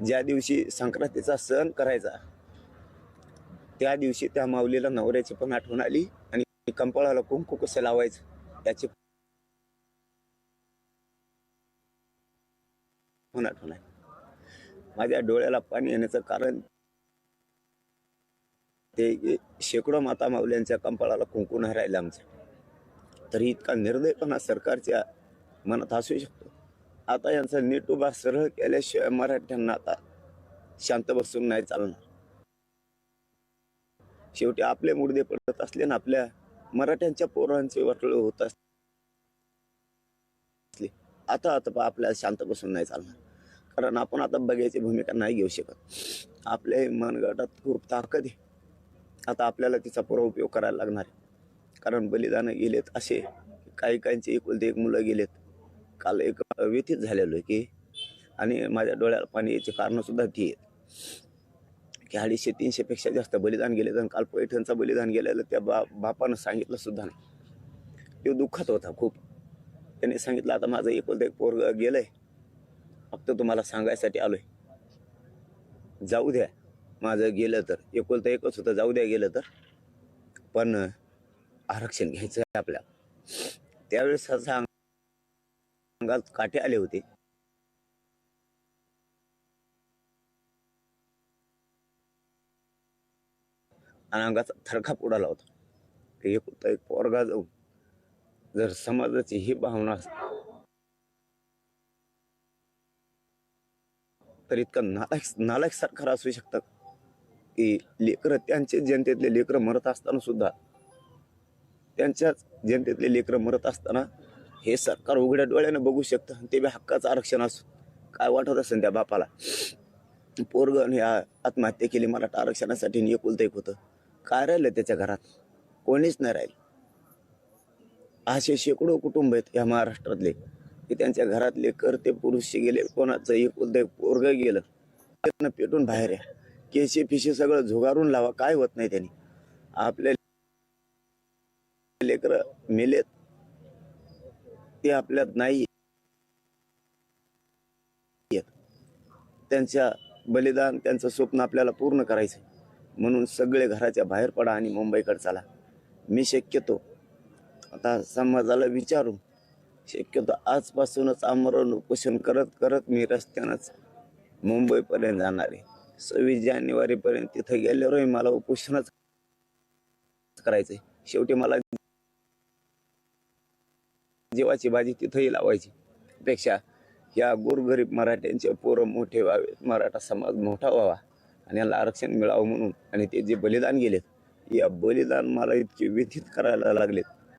ज्या दिवशी संक्रांतीचा सण करायचा त्या दिवशी त्या माऊलीला नवऱ्याची पण आठवण आली आणि कंपाळाला कुंकू कसं लावायचं याची पण आठवण आहे. माझ्या डोळ्याला पाणी येण्याचं कारण ते शेकडो माता माऊल्यांच्या कंपाळाला कुंकू नाही राहिलं आमच्या तरी इतका निर्दयपणा सरकारच्या मनात असू शकतो. आता यांचा नीट उभा सरळ केल्याशिवाय मराठ्यांना आता शांत बसून नाही चालणार. शेवटी आपले मुर्दे पडत असले ना आपल्या मराठ्यांच्या पोरांचे वाटळ होत असले. आता आता पहा आपल्याला शांत बसून नाही चालणार. कारण आपण आता बघायची भूमिका नाही घेऊ शकत. आपल्या मनगटात खूप ताकद आहे. आता आपल्याला तिचा पुरा उपयोग करायला लागणार आहे. कारण बलिदान गेलेत असे. काही काहींचे एकुलते एक मुलं गेलेत. काल एक व्यथित झालेलो आहे की आणि माझ्या डोळ्याला पाणी याची कारणं सुद्धा ती आहेत. की अडीचशे तीनशेपेक्षा जास्त बलिदान गेले आणि काल पैठणचं बलिदान गेलेलं त्या बा बापानं सांगितलं सुद्धा नाही. तो दुःखात होता खूप. त्यांनी सांगितलं आता माझं एकुलतं एक पोरग गेलंय. फक्त तुम्हाला सांगायसाठी आलोय. जाऊ द्या. माझं गेलं तर. एकुलतं एकच होतं जाऊ द्या गेलं तर. पण आरक्षण घ्यायचं आहे आपल्या त्यावेळेस सांग अंगात काटे आले होते. आणि अंगाचा थरकाप उडाला होता. की एक होता एक पोरगा जाऊन जर समाजाची ही भावना तर इतका नालायक नालायक सरकार असू शकतं की लेकरं त्यांचे जनतेतले लेकरं मरत असताना सुद्धा त्यांच्याच जनतेतले लेकरं मरत असताना हे सरकार उघड्या डोळ्याने बघू शकतं आणि ते बी हक्काचं आरक्षण असो काय वाटत असेल त्या बापाला? पोरगण ह्या आत्महत्या केली मराठा आरक्षणासाठी आणि एक होतं. काय राहिलं त्याच्या घरात? कोणीच नाही राहिलं. असे शेकडो कुटुंब आहेत या महाराष्ट्रातले की त्यांच्या घरातले करते पुरुष गेले कोणाचं एकुलतं एक पोरग गेलं पेटून बाहेर या. केशे फिशे सगळं झुगारून लावा काय होत नाही त्यांनी. आपल्या लेकर मेलेत ते आपल्यात नाही त्यांच्या बलिदान त्यांचं स्वप्न आपल्याला पूर्ण करायचं म्हणून सगळे घराच्या बाहेर पडा आणि मुंबईकडे चला. मी शक्यतो आता समाजाला विचारू शक्यतो आजपासूनच आमरण उपोषण करत करत मी रस्त्यानंच मुंबईपर्यंत जाणार आहे. सव्वीस जानेवारीपर्यंत तिथं गेल्यावरही मला उपोषणच करायचंय. शेवटी मला जीवाची भाजी तिथंही लावायची. पेक्षा या गोरगरीब मराठ्यांचे पोरं मोठे व्हावेत. मराठा समाज मोठा व्हावा आणि याला आरक्षण मिळावं म्हणून आणि ते जे बलिदान गेलेत या बलिदान मला इतके व्यथित करायला लागलेत.